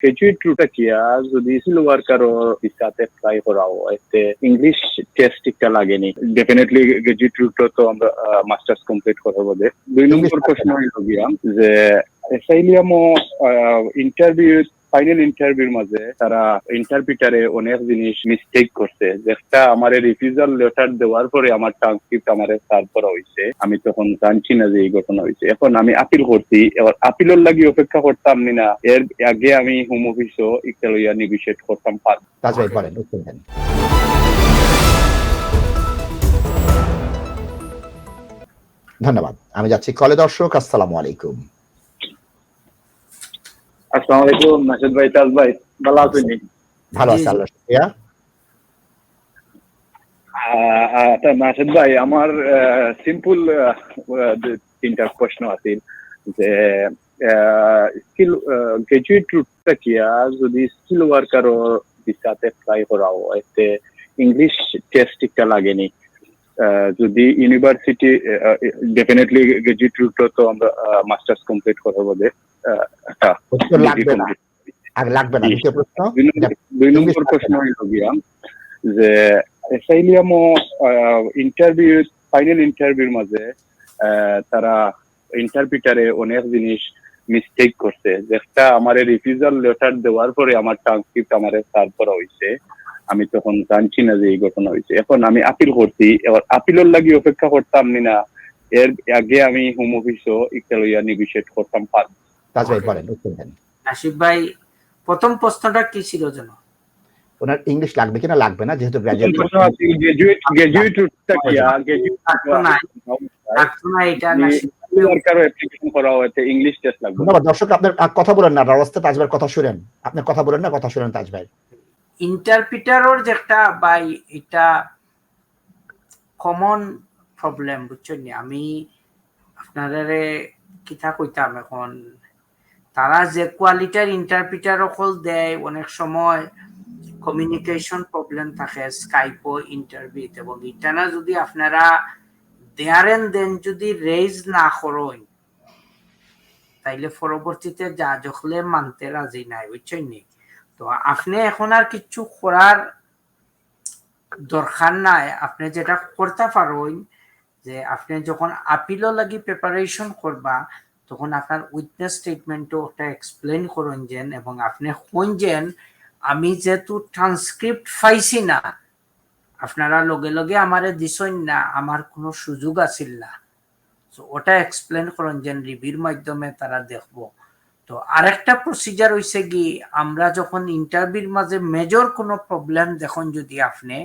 Graduate root কিয়া যদি skill ৱৰ্কাৰৰ English test তে লাগেনি ডেফিনেটলি গ্রাজুয়েট রুটতো আমরা মাস্টার্স কমপ্লিট করা দুই নম্বর প্রশ্ন হইল গিয়া যে এসাইলিয়ামো ইন্টারভিউ ফাইনাল ইন্টারভিউর মাঝে তারা ইন্টারভিউটারে অনেক জিনিস মিস্টেক করছে। যেটা আমার রিফিউজাল লেটার দেওয়ার পরে আমার ট্রান্সক্রিপ্ট আমার সার্ভ করা হয়েছে আমি তখন জানছি না যে এই ঘটনা হয়েছে এখন আমি আপিল করছি। এবার আপিলের লাগি অপেক্ষা করতাম না। এর আগে আমি হোম অফিসও একটা লইয়া নিগোসিয়েট করতাম ধন্যবাদ। আমি যাচ্ছি কলে দর্শক, আসসালামু আলাইকুম। আসসালামু আলাইকুম নাসিদ ভাই তাজ ভাই ভালো আছেন ভালো আছে। আল্লাহ শুকরিয়া। আচ্ছা নাসিদ ভাই আমার সিম্পল তিনটা প্রশ্ন আছে যে স্কিল গ্রাজুয়েট রুটটা কিয়া যদি স্কিল ওয়ার্কারও ভিসাতে এপ্লাই করা হয় তে ইংলিশ টেস্ট একটা লাগেনি যদি ইউনিভার্সিটি ডেফিনেটলি গ্রাজুয়েট রুটতো আমরা মাস্টার্স কমপ্লিট করা আহ, একটা উত্তর লাগবে না। দ্বিতীয় প্রশ্ন? দুই নম্বর- দুই নম্বর English প্রশ্ন হইল গিয়া যে এসাইলিয়ামো ইন্টারভিউ ফাইনাল ইন্টারভিউর মাঝে তারা ইন্টারভিউটারে অনেক জিনিস মিস্টেক করছে। যেটা আমার রিফিউজাল লেটার দেওয়ার পরে আমার ট্রান্সক্রিপ্ট আমার সার্ভ করা হয়েছে আমি তখন জানছি না যে এই ঘটনা হয়েছে। এখন আমি আপিল করছি এবার আপিলের লাগি অপেক্ষা করতাম না এর আগে আমি হোম অফিসও একটা লইয়া নিগোসিয়েট করতাম পার তাজ ভাই বলেন নাসিব ভাই প্রথম প্রশ্নটা কি ছিল যেন? ওনার ইংলিশ লাগবে কিনা লাগবে না যেহেতু গ্রাজুয়েট গ্রাজুয়েট গ্রাজুয়েট রুটটা থাকতো না এটা নাসিব সরকারও অ্যাপ্লিকেশন করা হয়েছে ইংলিশ টেস্ট লাগবে। ধন্যবাদ দর্শক আপনার কথা বলেন না রাস্তা তাজ ভাইয়ের কথা শুনেন। আপনার কথা বলেন না কথা শুনেন তাজ ভাই ইন্টারপ্রিটারর যে একটা বাই এটা কমন প্রবলেম বুঝছেন? আমি আপনারে কিতা কইতাম এখন। তারা যে কোয়ালিটির ইন্টারপ্রিটার অকল দেয়, অনেক সময় কমিউনিকেশন প্রবলেম থাকে স্কাইপও ইন্টারভিউ এবং এটা না যদি আপনারা দেয়ারেন দেন যদি রেজ না করেন তাইলে পরবর্তীতে যা যখলে মানতে রাজি নাই বুঝছেন নি? তো আপনি এখন আর কিছু করার দরকার নাই। আপনি যেটা করতে পারেন যে আপনি যখন আপিলও লাগি প্রিপারেশন করবা, তখন আপনার উইটনেস স্টেটমেন্টও ওটা এক্সপ্লেন করুন যেন এবং আপনি কোন যেন আমি যেহেতু ট্রান্সক্রিপ্ট পাইছি না, আপনারা লগে লগে আমারে দিছেন না, আমার কোনো সুযোগ আছিল না। ওটা এক্সপ্লেন করুন যেন রিভিউর মাধ্যমে তারা দেখব। তো আরেকটা প্রসিজার হইছে কি, আমরা যখন ইন্টারভিউর মাঝে মেজর কোনো প্রবলেম দেখুন যদি আপনি,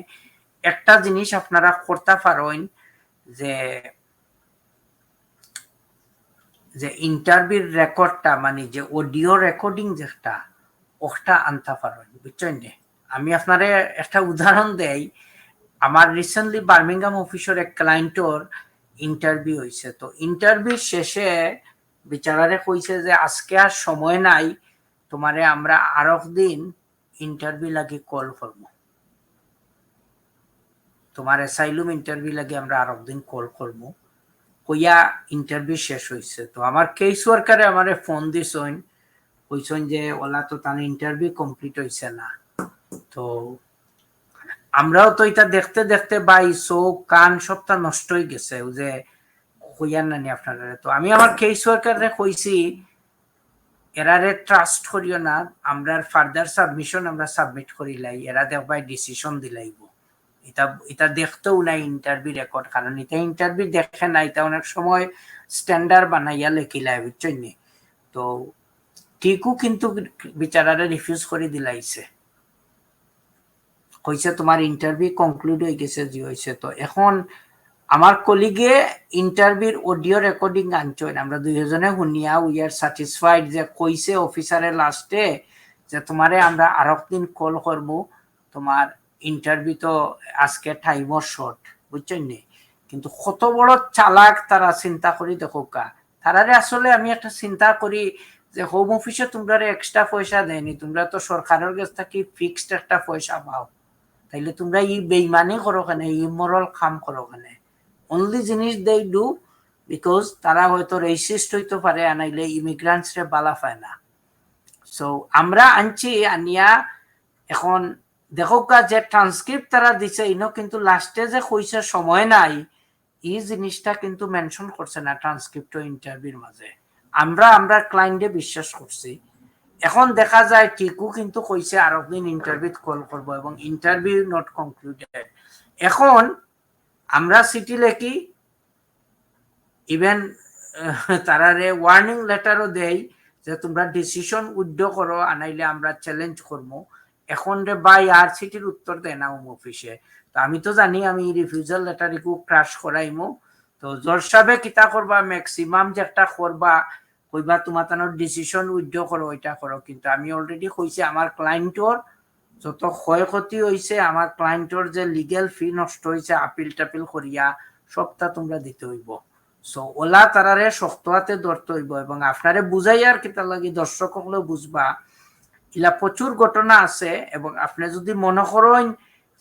একটা জিনিস আপনারা করতে পারেন যে যে ইন্টারভিউর রেকর্ডটা মানে যে অডিও রেকর্ডিং যেটা, ওটা আনতে পারেন, বুঝছেন? আমি আপনারে একটা উদাহরণ দেই, আমার রিসেন্টলি বার্মিংহাম অফিসের এক ক্লায়েন্টর ইন্টারভিউ হয়েছে তো ইন্টারভিউ শেষে বিচারারে কইছে যে, আজকে আর সময় নাই, তোমারে আমরা আরক দিন ইন্টারভিউ লাগি কল করব। তোমার অ্যাসাইলুম ইন্টারভিউ লাগি আমরা আরক দিন কল করব। কইয়া ইন্টারভিউ শেষ হয়েছে তো আমার কেস ওয়ার্কারে আমারে ফোন দিছেন, কইছেন যে, ওলা, তো তার ইন্টারভিউ কমপ্লিট হয়েছে না। তো আমরাও তো এটা দেখতে দেখতে বাই চোখ, কান সবটা নষ্ট হয়ে গেছে। যে কইয়ার নানি আপনারা তো আমি আমার কেস ওয়ার্কারে কইছি, এরারে ট্রাস্ট করিও না আমরা ফার্দার সাবমিশন আমরা সাবমিট করিলাই এরা দেখবাই ডিসিশন দিলাইব। এটা এটা দেখতেও নাই ইন্টারভিউ রেকর্ড কারণ এটা ইন্টারভিউ দেখে না এটা অনেক সময় স্ট্যান্ডার্ড বানাইয়া লেখিলাই বুঝছেন নি? তো ঠিকও কিন্তু বিচারারে রিফিউজ করে দিলাইছে। কইছে তোমার ইন্টারভিউ কনক্লুড হয়ে গেছে, জি হয়েছে তো এখন আমার কলিগে ইন্টারভিউর অডিও রেকর্ডিং আনছেন আমরা দুইজনে শুনিয়া উই আর স্যাটিসফাইড যে কইছে অফিসারে লাস্টে যে তোমারে আমরা আরক দিন কল করব। তোমার ইন্টারভিউ তো আজকে টাইমও শর্ট বুঝছেন নি কিন্তু কত বড় চালাক তারা চিন্তা করি দেখো কা। তারারে আসলে আমি একটা চিন্তা করি যে হোম অফিসে তোমরা এক্সট্রা পয়সা দেয়নি তোমরা তো সরকারের কাছ থেকে ফিক্সড একটা পয়সা পাও। তাইলে তোমরা ই বেইমানি করো কেন ইমোরাল কাম করো কেন অনলি জিনিস দে ডু বিকজ তারা হয়তো রেসিস্ট হইতে পারে আনাইলে ইমিগ্রান্টস রে বালা পায় না। সো আমরা আনছি, আনিয়া এখন দেখো যে ট্রান্সক্রিপ্ট তারা দিছে, ইনো কিন্তু লাস্টে যে কইছে সময় নাই, এই জিনিসটা কিন্তু মেনশন করছে না ট্রান্সক্রিপ্ট ইন্টারভিউর মাঝে। আমরা আমরা ক্লায়েন্টে বিশ্বাস করছি। এখন দেখা যায়, টিকু কিন্তু কইছে আর দিন ইন্টারভিউ কল করব এবং ইন্টারভিউ নট কনক্লুডেড এখন আমরা সিটি লেখি ইভেন তারারে ওয়ার্নিং লেটারও দেই যে তোমরা ডিসিশন উইথড্র করো আনাইলে আমরা চ্যালেঞ্জ করব এখন রে বাই আর সিটির উত্তর দেয় না অফিসে তো আমি তো জানি আমি রিফিউজাল লেটার ইকু ক্রাশ করাইমু তো জোর সাহেবে কিতা করবা ম্যাক্সিমাম যে একটা করবা কইবা তোমার তানোর ডিসিশন উইথড্র করো ওইটা করো কিন্তু আমি অলরেডি কইছি আমার ক্লায়েন্টর যত ক্ষয়ক্ষতি হয়েছে আমার ক্লায়েন্টর যে লিগেল ফি নষ্ট হয়েছে আপিল টাপিল করিয়া, সবটা তোমরা দিতে হইব। সো ওলা তারারে শক্ত হাতে ধরতে হইব এবং আপনারে বুঝাইয়ার কিতা লাগে দর্শক হলেও বুঝবা, ইলা প্রচুর ঘটনা আছে এবং আপনি যদি মনে করেন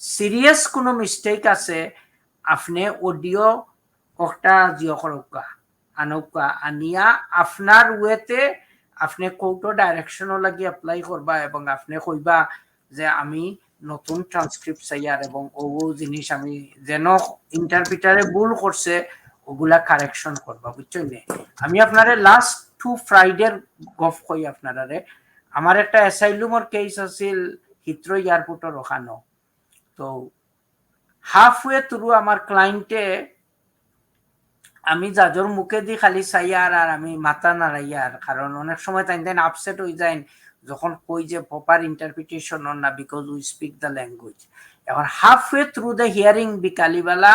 সিরিয়াস কোনো মিস্টেক আছে, আপনি অডিও একটা জিও করকা আনকা আনিয়া আপনার ওয়েতে আপনি কৌটো ডাইরেকশনও লাগি এপ্লাই করবা এবং আপনি কইবা যে আমি নতুন ট্রান্সক্রিপ্ট চাইয়ার এবং ও ও জিনিস আমি যেন ইন্টারপ্রিটারে ভুল করছে, ওগুলা কারেকশন করবা, বুঝছেন? আমি আপনারে লাস্ট টু ফ্রাইডের গফ কই আপনারে আমার একটা অ্যাসাইলুমর কেস আছিল হিথ্রো এয়ারপোর্টর ওখানো তো হাফওয়ে থ্রু আমার ক্লায়েন্টে আমি জাজর মুখে দি খালি চাইয়ার আর আমি মাথা নাড়াইয়ার কারণ অনেক সময় তাই তাই আপসেট হয়ে যায়। যখন কই যে প্রপার ইন্টারপ্রিটেশন অন না because we speak the language এখন হাফওয়ে থ্রু দ্য হিয়ারিং বিকালিবেলা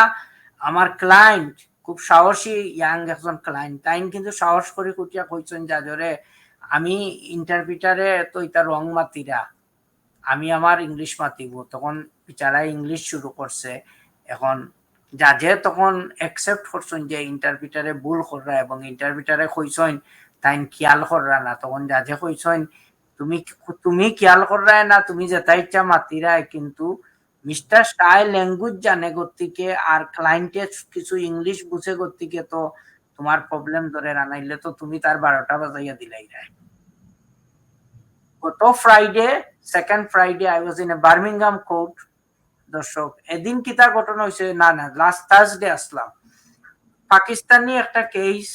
আমার ক্লায়েন্ট খুব সাহসী ইয়াং একজন ক্লায়েন্ট তাই কিন্তু সাহস করে কুটিয়া কইছেন, জাজরে, আমি ইন্টারপ্রিটারে তো এটা রং মাতিরা। আমি আমার ইংলিশ মাতিব। তখন বিচারা ইংলিশ শুরু করছে। এখন জাজে তখন একসেপ্ট করছেন যে ইন্টারপ্রিটারে ভুল কররা এবং ইন্টারপ্রিটারে কইছেন তাই খেয়াল কররা না। তখন জাজে কইছেন তুমি তুমি খেয়াল কররা না, তুমি যেটা ইচ্ছা মাতিরা কিন্তু মিস্টার স্টাই ল্যাঙ্গুয়েজ জানে গতিকে আর ক্লায়েন্টে কিছু ইংলিশ বুঝে গতিকে তো তোমার প্রবলেম ধরে রানাইলে তো তুমি তার বারোটা বাজাইয়া দিলাই রায়। গত Friday second Friday I was in a Birmingham court দর্শক, এদিন কিতা ঘটনা হয়েছে না না লাস্ট থার্সডে আসলাম। পাকিস্তানি একটা কেস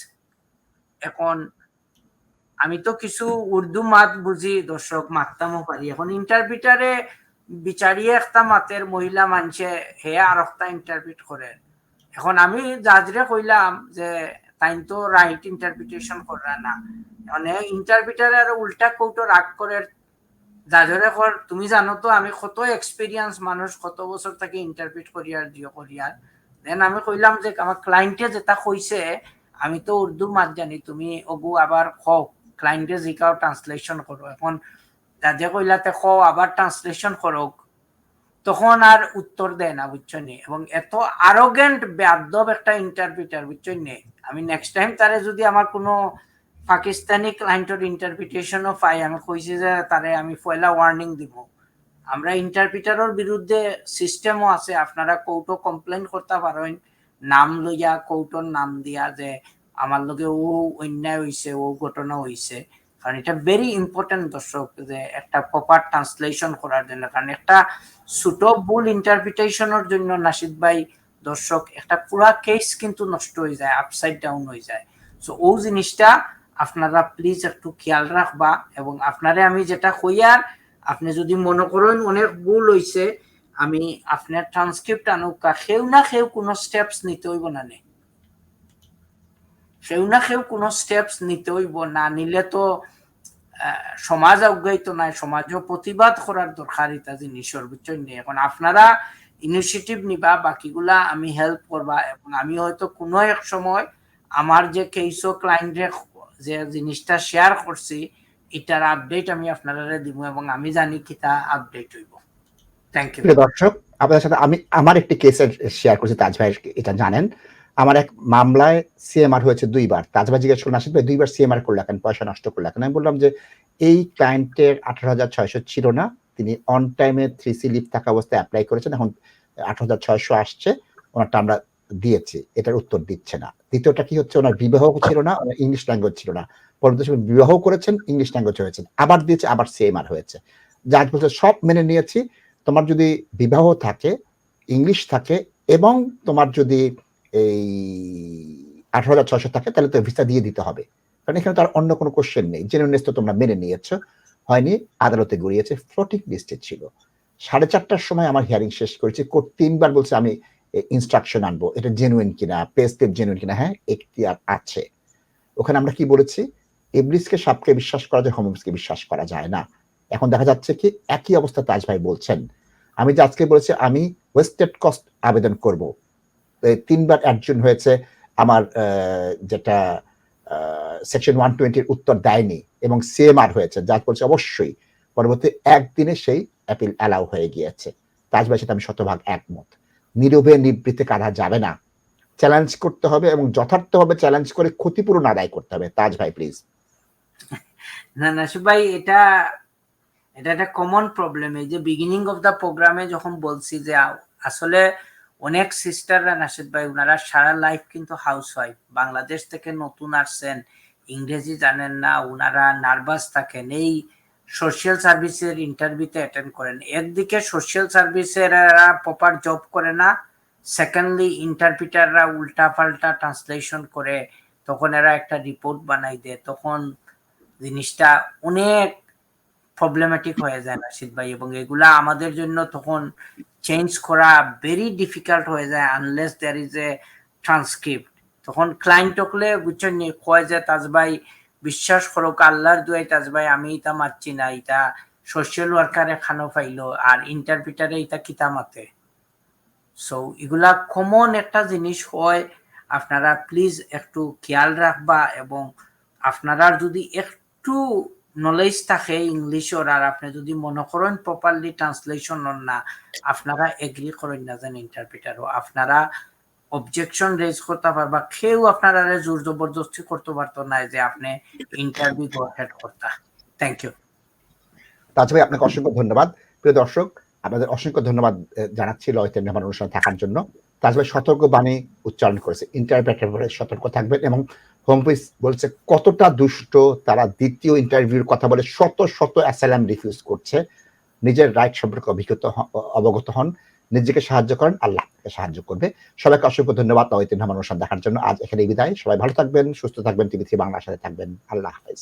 এখন আমি তো কিছু উর্দু মাত বুঝি, দর্শক মারতামও পারি। এখন ইন্টারপ্রিটারে বিচারিয়ে একটা মাতের মহিলা মানছে হে আর একটা ইন্টারপ্রিট করে এখন আমি জাজরে কইলাম যে তাই তো রাইট ইন্টারপ্রিটেশন করা না। মানে ইন্টারপ্রিটার আর উল্টা কৌটো রাগ করে জাজরে কর তুমি জানো তো আমি কত এক্সপিরিয়েন্স মানুষ, কত বছর থেকে ইন্টারপ্রিট করিয়ার জিও করিয়ার দেন আমি কইলাম যে আমার ক্লায়েন্টে যেটা কইছে আমি তো উর্দু মাত জানি, তুমি ওগু আবার কও ক্লায়েন্টে জিকাও ট্রান্সলেশন করো এখন জাজে কইলাতে কও আবার ট্রান্সলেশন করো তখন আর উত্তর দেয় না বুঝছ নি? এবং এত আরোগেন্ট ব্যাধব একটা ইন্টারপ্রিটার নি? আমি নেক্সট টাইম তারে যদি আমার কোনো পাকিস্তানি ক্লায়েন্টের ইন্টারপ্রিটেশনও পাই, আমি কইছি যে তারে আমি পয়লা ওয়ার্নিং দিব আমরা ইন্টারপ্রিটারের বিরুদ্ধে সিস্টেমও আছে। আপনারা কৌটো কমপ্লেন করতে পারেন, নাম লইয়া কৌটোর নাম দিয়া যে আমার লগে ও অন্যায় হইছে, ও ঘটনা হইছে। কারণ এটা ভেরি ইম্পর্টেন্ট দর্শক, যে একটা প্রপার ট্রান্সলেশন করার জন্য। কারণ একটা সুটবুল ইন্টারপ্রিটেশনের জন্য নাসিদ ভাই, দর্শক, একটা পুরা কেস কিন্তু নষ্ট হয়ে যায় আপসাইড ডাউন হয়ে যায়। সো ও জিনিসটা আপনারা প্লিজ একটু খেয়াল রাখবা এবং আপনারে আমি যেটা কইয়ার আপনি যদি মনে করেন অনেক ভুল হইছে, আমি আপনার ট্রান্সক্রিপ্ট আনুকা সেও না সেও কোনো স্টেপস নিতে হইব না নে। সেও না সেও কোনো স্টেপস নিতে হইব না, নিলে তো সমাজ অজ্ঞায়িত নাই, সমাজও প্রতিবাদ করার দরকার এটা জিনিসের বুঝছেন এখন আপনারা ইনিশিয়েটিভ নিবা, বাকিগুলা আমি হেল্প করবা। এবং আমি হয়তো কোনো এক সময় আমার যে কেইসো ক্লায়েন্টের যে জিনিসটা শেয়ার করছি, এটার আপডেট আমি আপনারা দিব এবং আমি জানি কিটা আপডেট হইব। থ্যাংক ইউ দর্শক, আপনাদের সাথে আমি, আমার একটি কেসের শেয়ার করছি, তাজ ভাই এটা জানেন। আমার এক মামলায় সিএমআর হয়েছে দুইবার। তাজ ভাই জিজ্ঞেস করলেন আশিক ভাই দুইবার সিএমআর করলে কেন? পয়সা নষ্ট করলে কেন? আমি বললাম যে, এই ক্লায়েন্টের আঠারো হাজার ছয়শো ছিল না। তিনি অন টাইমে থ্রি সি লিভ থাকা অবস্থায় অ্যাপ্লাই করেছেন। এখন আঠারো হাজার ছয়শো আসছে। ওনারটা আমরা দিয়েছি। এটার উত্তর দিচ্ছে না। দ্বিতীয়টা কি হচ্ছে? ওনার বিবাহ ছিল না, ওনার ইংলিশ ল্যাঙ্গুয়েজ ছিল না। পরবর্তী সময় বিবাহ করেছেন ইংলিশ ল্যাঙ্গুয়েজ হয়েছে। আবার দিয়েছে, আবার সিএমআর হয়েছে। জাজ বলছে সব মেনে নিয়েছি। তোমার যদি বিবাহ থাকে ইংলিশ থাকে, এবং তোমার যদি এই আঠারো হাজার ছয়শো থাকে, তাহলে তো ভিসা দিয়ে দিতে হবে। কারণ এখানে তার অন্য কোনো কোশ্চেন নেই। জেনুইনেস তো তোমরা মেনে নিয়েছো। হয়নি, আদালতে গড়িয়েছে ফ্লোটিং লিস্টে ছিল। সাড়ে চারটার সময় আমার হিয়ারিং শেষ করেছি। কোর্ট তিনবার বলছে, আমি ইনস্ট্রাকশন আনব। এটা জেনুইন কিনা? পেস্টেপ জেনুইন কিনা? হ্যাঁ এখতিয়ার আছে। ওখানে আমরা কি বলেছি? ইবলিসকে সাপকে বিশ্বাস করা যায় হোমসকে বিশ্বাস করা যায় না। এখন দেখা যাচ্ছে কি, একই অবস্থা তাজ ভাই বলছেন। আমি যে আজকে বলেছি, আমি ওয়েস্টেড কস্ট আবেদন করব। তিনবার একজন হয়েছে, আমার যেটা সেকশন ওয়ান টোয়েন্টির উত্তর দেয়নি, এবং সিএমআর হয়েছে, যা বলছে অবশ্যই। পরবর্তী একদিনে সেই অ্যাপিল অ্যালাউ হয়ে গিয়েছে। তাজ ভাই সাথে আমি শতভাগ একমত। নীরবে নিবৃত্তে কাঁধা যাবে না? চ্যালেঞ্জ করতে হবে এবং যথার্থভাবে চ্যালেঞ্জ করে ক্ষতিপূরণ আদায় করতে হবে। তাজ ভাই প্লিজ না নাসিব ভাই, এটা এটা একটা কমন প্রবলেম এই যে বিগিনিং অফ দ্য প্রোগ্রামে যখন বলছি যে আসলে অনেক সিস্টাররা নাসিদ ভাই ওনারা সারা লাইফ কিন্তু হাউস ওয়াইফ বাংলাদেশ থেকে নতুন আসছেন, ইংরেজি জানেন না ওনারা নার্ভাস থাকেন। এই সোশ্যাল সার্ভিসের ইন্টারভিউতে অ্যাটেন্ড করেন। একদিকে সোশ্যাল সার্ভিসের প্রপার জব করে না সেকেন্ডলি ইন্টারপ্রিটাররা উল্টা পাল্টা ট্রান্সলেশন করে, তখন এরা একটা রিপোর্ট বানাই দেয়। তখন জিনিসটা অনেক প্রবলেমেটিক হয়ে যায় নাসিদ ভাই, এবং এগুলা আমাদের জন্য তখন চেঞ্জ করা ভেরি ডিফিকাল্ট হয়ে যায় unless there is a transcript তখন ক্লায়েন্ট হকলে বুঝছেন কয় যে, তাজ ভাই, বিশ্বাস করো আল্লাহর দুয়াই তাজ ভাই, আমি এটা মারছি না এটা সোশ্যাল ওয়ার্কারে খানো পাইলো আর ইন্টারপ্রিটারে এটা কিতা মাতে? সো এগুলা কমন একটা জিনিস হয়, আপনারা প্লিজ একটু খেয়াল রাখবা, এবং আপনারা যদি একটু নলেজ থাকে ইংলিশর আর আপনি যদি মনে করেন প্রপারলি ট্রান্সলেশন না, আপনারা এগ্রি করেন না যেন ইন্টারপ্রিটারও আপনারা অবজেকশন রেজ করতে পারবা কেউ আপনারা জোর জবরদস্তি করতে পারতো না যে আপনি ইন্টারভিউ হেড করতা। থ্যাংক ইউ তাজ ভাই, আপনাকে অসংখ্য ধন্যবাদ। প্রিয় দর্শক, আপনাদের অসংখ্য ধন্যবাদ জানাচ্ছি লয়তের মেহমান অনুষ্ঠানে থাকার জন্য। তাজ ভাই সতর্ক বাণী উচ্চারণ করেছে। ব্যাপারে সতর্ক থাকবেন এবং হোমপিস বলছে কতটা দুষ্ট তারা দ্বিতীয় ইন্টারভিউর কথা বলে শত শত অ্যাসাইলাম রিফিউজ করছে। নিজের রাইট সম্পর্কে অভিজ্ঞত অবগত হন। নিজেকে সাহায্য করেন, আল্লাহ সাহায্য করবে। সবাইকে অসংখ্য ধন্যবাদ। লয়তের মেহমান অনুষ্ঠান দেখার জন্য আজ এখানে বিদায়। সবাই ভালো থাকবেন, সুস্থ থাকবেন টিভি থ্রি বাংলার সাথে থাকবেন। আল্লাহ হাফেজ।